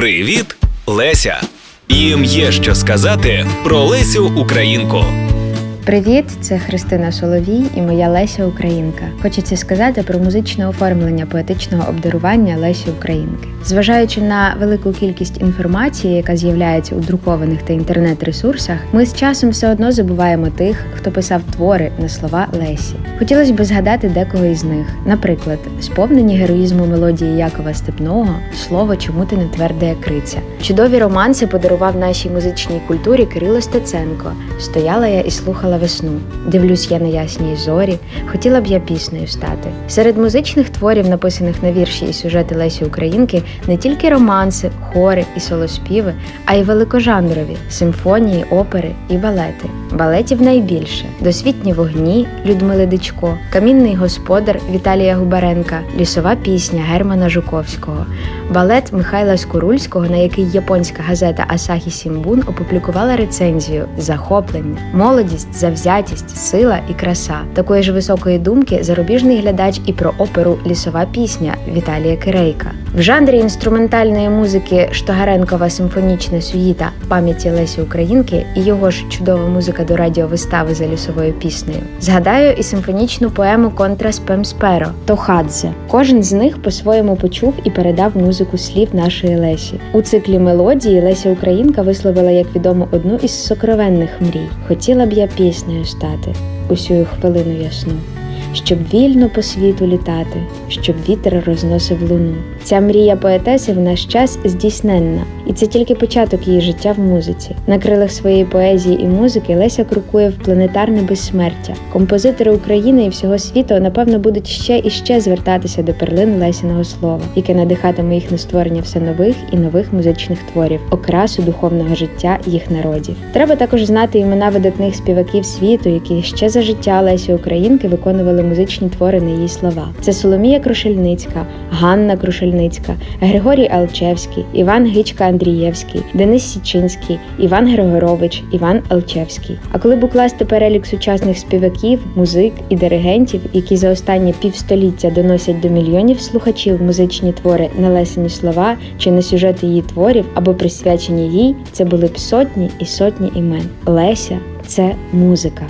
Привіт, Леся! Їм є що сказати про Лесю Українку. Привіт, це Христина Соловій і моя Леся Українка. Хочеться сказати про музичне оформлення поетичного обдарування Лесі Українки. Зважаючи на велику кількість інформації, яка з'являється у друкованих та інтернет-ресурсах, ми з часом все одно забуваємо тих, хто писав твори на слова Лесі. Хотілося б згадати декого із них. Наприклад, сповнені героїзму мелодії Якова Степного слово чому ти не тверде криця. Чудові романси подарував нашій музичній культурі Кирило Стеценко. Стояла я і слухала весну. Дивлюсь я на ясній зорі, хотіла б я піснею стати. Серед музичних творів, написаних на вірші і сюжети Лесі Українки, не тільки романси, хори і солоспіви, а й великожанрові симфонії, опери і балети. Балетів найбільше: досвітні вогні Людмили Дичко, Камінний господар Віталія Губаренка, лісова пісня Германа Жуковського, балет Михайла Скурульського, на який японська газета Асахі Сімбун опублікувала рецензію Захоплення, молодість, завзятість, сила і краса. Такої ж високої думки зарубіжний глядач і про оперу Лісова пісня Віталія Кирейка. В жанрі інструментальної музики Штогаренкова симфонічна сюїта пам'яті Лесі Українки і його ж чудова музика до радіовистави за лісовою піснею. Згадаю і симфонічну поему Контра Спемсперо Тохадзе. Кожен з них по-своєму почув і передав музику слів нашої Лесі. У циклі мелодії Леся Українка висловила, як відомо, одну із сокровенних мрій. Хотіла б я піснею стати усю хвилину ясну щоб вільно по світу літати, щоб вітер розносив луну. Ця мрія поетеси в наш час здійсненна, і це тільки початок її життя в музиці. На крилах своєї поезії і музики Леся крокує в планетарне безсмертя. Композитори України і всього світу, напевно, будуть ще і ще звертатися до перлин Лесіного слова, яке надихатиме їх на створення все нових і нових музичних творів, окрасу духовного життя їх народів. Треба також знати імена видатних співаків світу, які ще за життя Лесі Українки виконували музичні твори на її слова. Це Соломія Крушельницька, Ганна Крушельницька, Григорій Алчевський, Іван Гичка Андрієвський, Денис Січинський, Іван Григорович, Іван Алчевський. А коли б укласти перелік сучасних співаків, музик і диригентів, які за останні півстоліття доносять до мільйонів слухачів музичні твори на лесені слова чи на сюжети її творів або присвячені їй, це були б сотні і сотні імен. Леся це музика.